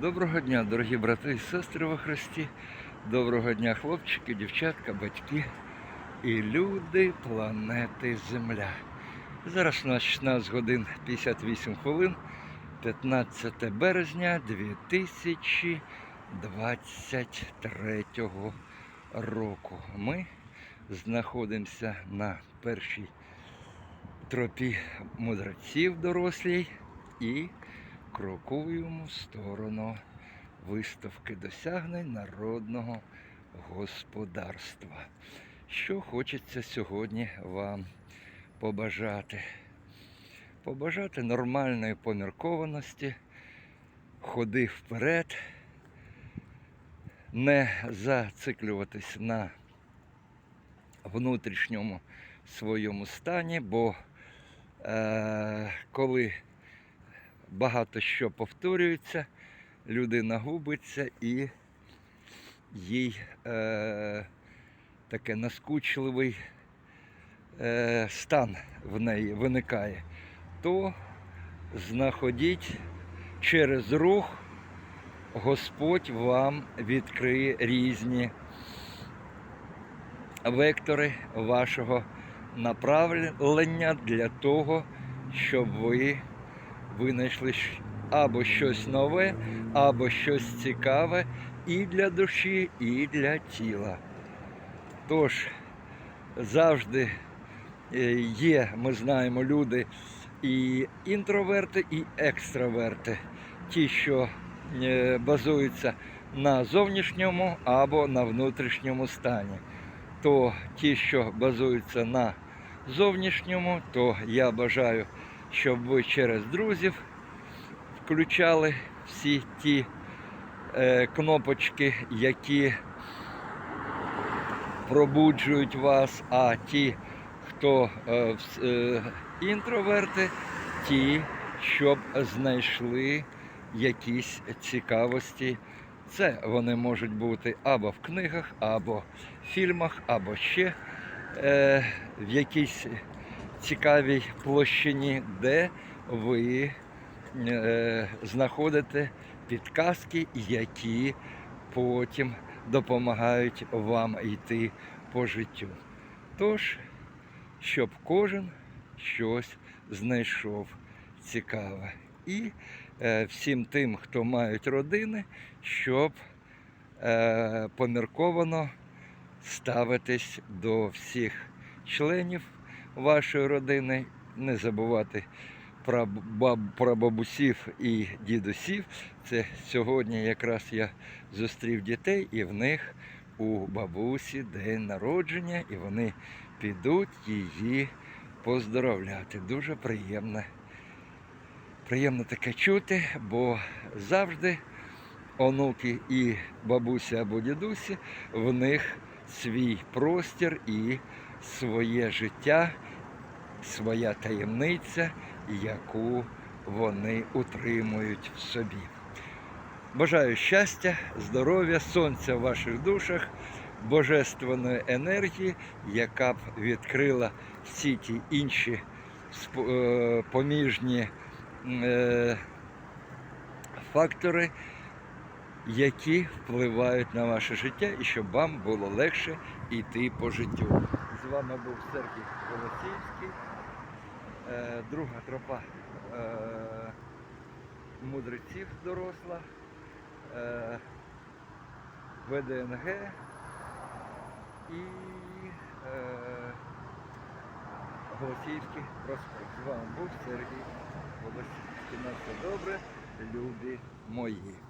Доброго дня, дорогі брати і сестри во Христі. Доброго дня, хлопчики, дівчатка, батьки і люди планети Земля. Зараз у нас 16 годин 58 хвилин, 15 березня 2023 року. Ми знаходимося на першій тропі мудреців дорослій і крокуємо в сторону виставки досягнень народного господарства. Що хочеться сьогодні вам побажати? Побажати нормальної поміркованості, ходи вперед, не зациклюватись на внутрішньому своєму стані, бо е, коли багато що повторюється, людина губиться і їй е, таке наскучливий е, стан в неї виникає, то знаходіть через рух, Господь вам відкриє різні вектори вашого направлення для того, щоб ви винайшли або щось нове, або щось цікаве і для душі, і для тіла. Тож завжди е, є, ми знаємо, люди і інтроверти, і екстраверти. Ті, що е, базуються на зовнішньому або на внутрішньому стані. То ті, що базуються на зовнішньому, то я бажаю, щоб ви через друзів включали всі ті е, кнопочки, які пробуджують вас, а ті, хто е, е, інтроверти, ті, щоб знайшли якісь цікавості. Це вони можуть бути або в книгах, або в фільмах, або ще е, в якійсь цікавій площині, де ви е, знаходите підказки, які потім допомагають вам йти по життю. Тож, щоб кожен щось знайшов цікаве. І е, всім тим, хто мають родини, щоб е, помірковано ставитись до всіх членів вашої родини, не забувати про, баб, про бабусів і дідусів. Це сьогодні якраз я зустрів дітей, і в них у бабусі день народження, і вони підуть її поздоровляти. Дуже приємно. Приємно таке чути, бо завжди онуки і бабуся або дідусі, в них свій простір і своє життя, своя таємниця, яку вони утримують в собі. Бажаю щастя, здоров'я, сонця в ваших душах, божественної енергії, яка б відкрила всі ті інші е, поміжні е, фактори, які впливають на ваше життя і щоб вам було легше йти по життю. З вами був Сергій Голосівський, е, друга тропа е, мудреців доросла, е, ВДНГ і Голосіївський проспект. З вами був Сергій Голосівський. На все добре, любі мої.